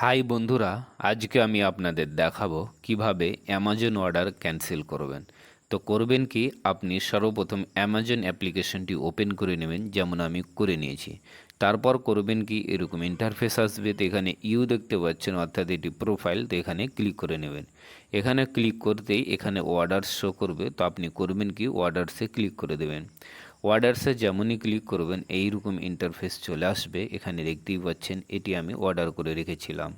High বন্ধুরা, আজকে আমি আপনাদের দেখাবো কীভাবে অ্যামাজন অর্ডার ক্যান্সেল করবেন। তো করবেন কি, আপনি সর্বপ্রথম অ্যামাজন অ্যাপ্লিকেশনটি ওপেন করে নেবেন, যেমন আমি করে নিয়েছি। তারপর করবেন কি, এরকম ইন্টারফেস আসবে, তো এখানে ইউ দেখতে পাচ্ছেন, অর্থাৎ এটি প্রোফাইল তো এখানে ক্লিক করে নেবেন। এখানে ক্লিক করতেই এখানে অর্ডার শো করবে, তো আপনি করবেন কি অর্ডারসে ক্লিক করে দেবেন। অর্ডারসে যেমনই ক্লিক করবেন এই রকম ইন্টারফেস চলে আসবে। এখানে দেখতেই পাচ্ছেন, এটি আমি অর্ডার করে রেখেছিলাম।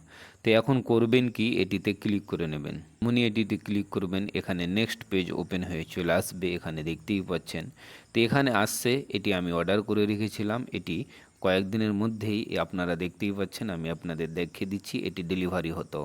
তো এখন করবেন কি? এটিতে ক্লিক করে নেবেন। যেমনই এটিতে ক্লিক করবেন, এখানে নেক্সট পেজ ওপেন হয়ে চলে আসবে। এখানে দেখতেই পাচ্ছেন। তো এখানে আসছে, এটি আমি অর্ডার করে রেখেছিলাম। এটি কয়েকদিনের মধ্যেই আপনারা দেখতেই পাচ্ছেন, আমি আপনাদের দেখিয়ে দিচ্ছি, এটি ডেলিভারি হতো।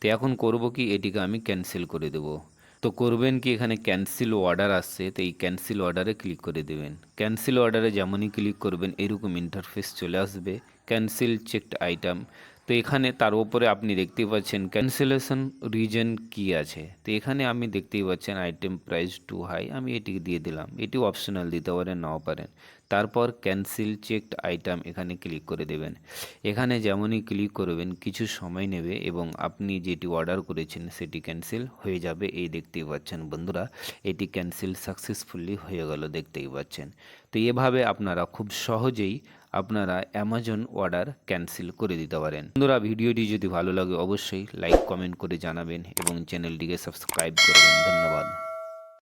তো এখন করব কি? এটিকে আমি ক্যান্সেল করে দেবো। তো করবেন কি, এখানে ক্যান্সেল অর্ডার আসছে, তো এই ক্যান্সেল অর্ডারে ক্লিক করে দেবেন। ক্যান্সেল অর্ডারে যেমনই ক্লিক করবেন, এরকম ইন্টারফেস চলে আসবে। ক্যান্সেল চেকড আইটেম তো এখানে তার উপরে আপনি দেখতেই পাচ্ছেন ক্যান্সেলেশন রিজন কি আছে। তো এখানে আমি দেখতেই পাচ্ছেন আইটেম প্রাইস টু হাই আমি এটিকে দিয়ে দিলাম। এটি অপশনাল দিতে পারেন, নাও পারেন। তারপর ক্যান্সেল চেকড আইটেম এখানে ক্লিক করে দেবেন। এখানে যেমনই ক্লিক করবেন, কিছু সময় নেবে এবং আপনি যেটি অর্ডার করেছেন সেটি ক্যান্সেল হয়ে যাবে। এই দেখতেই পাচ্ছেন বন্ধুরা, এটি ক্যান্সেল সাকসেসফুলি হয়ে গেল দেখতেই পাচ্ছেন। তো এভাবে আপনারা খুব সহজেই আপনারা অ্যামাজন অর্ডার ক্যান্সেল করে দিতে পারেন। বন্ধুরা, ভিডিওটি যদি ভালো লাগে, অবশ্যই লাইক কমেন্ট করে জানাবেন এবং চ্যানেলটিকে সাবস্ক্রাইব করবেন। ধন্যবাদ।